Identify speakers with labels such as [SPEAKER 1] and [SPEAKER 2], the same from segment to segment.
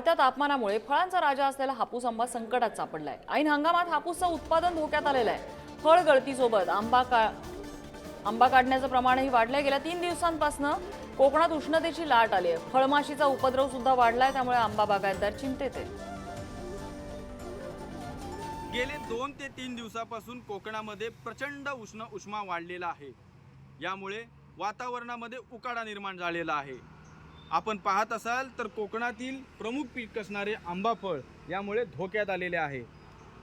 [SPEAKER 1] वाढत्या तापमानामुळे फळांचा राजा असलेला हापूस आंबा संकटात सापडलाय. ऐन हंगामात हापूसचं उत्पादन धोक्यात आलेलं आहे. फळ गळतीसोबत आंबा का आंबा काढण्याचं प्रमाणही वाढलंय. गेल्या तीन दिवसांपासून कोकणात उष्णतेची लाट आली आहे. फळमाशीचा उपद्रव सुद्धा वाढलाय त्यामुळे आंबा बागायतदार चिंतेत आहे
[SPEAKER 2] गेले दोन ते तीन दिवसापासून कोकणामध्ये प्रचंड उष्ण उष्मा वाढलेला आहे. यामुळे वातावरणामध्ये उकाडा निर्माण झालेला आहे. आपण पाहत असाल तर कोकणातील प्रमुख पीक असणारे आंबा फळ यामुळे धोक्यात आलेले आहे.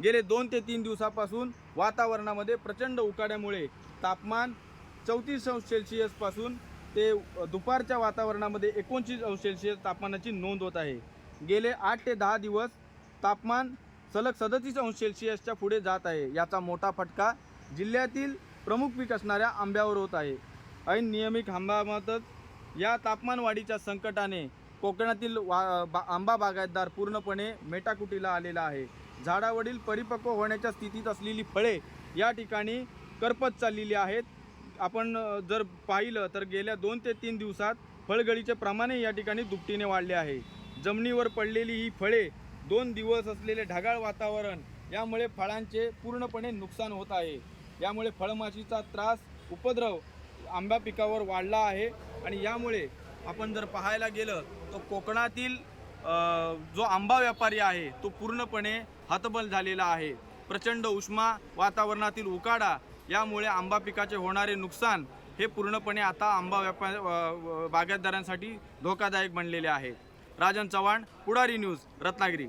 [SPEAKER 2] गेले दोन ते तीन दिवसापासून वातावरणामध्ये प्रचंड उकाड्यामुळे तापमान चौतीस अंश सेल्सिअसपासून ते दुपारच्या वातावरणामध्ये एकोणतीस अंश सेल्सिअस तापमानाची नोंद होत आहे. गेले आठ ते दहा दिवस तापमान सलग सदतीस अंश सेल्सिअसच्या पुढे जात आहे. याचा मोठा फटका जिल्ह्यातील प्रमुख पीक असणाऱ्या आंब्यावर होत आहे. ऐन नियमित हंगामातच या तापमानवाढीच्या संकटाने कोकणातील वा बा आंबा बागायतदार पूर्णपणे मेटाकुटीला आलेला आहे. झाडावरील परिपक्व होण्याच्या स्थितीत असलेली फळे या ठिकाणी करपत चाललेली आहेत. आपण जर पाहिलं तर गेल्या दोन ते तीन दिवसात फळगळीचे प्रमाणही या ठिकाणी दुपटीने वाढले आहे. जमिनीवर पडलेली ही फळे दोन दिवस असलेले ढगाळ वातावरण यामुळे फळांचे पूर्णपणे नुकसान होत आहे. यामुळे फळमाशीचा त्रास उपद्रव आंब्या पिकावर वाढला आहे. आणि यामुळे आपण जर पाहायला गेलं तर कोकणातील जो आंबा व्यापारी आहे तो पूर्णपणे हतबल झालेला आहे. प्रचंड उष्मा वातावरणातील उकाडा यामुळे आंबा पिकाचे होणारे नुकसान हे पूर्णपणे आता आंबा व्यापार बागायतदारांसाठी धोकादायक बनलेले आहे. राजन चव्हाण पुढारी न्यूज रत्नागिरी.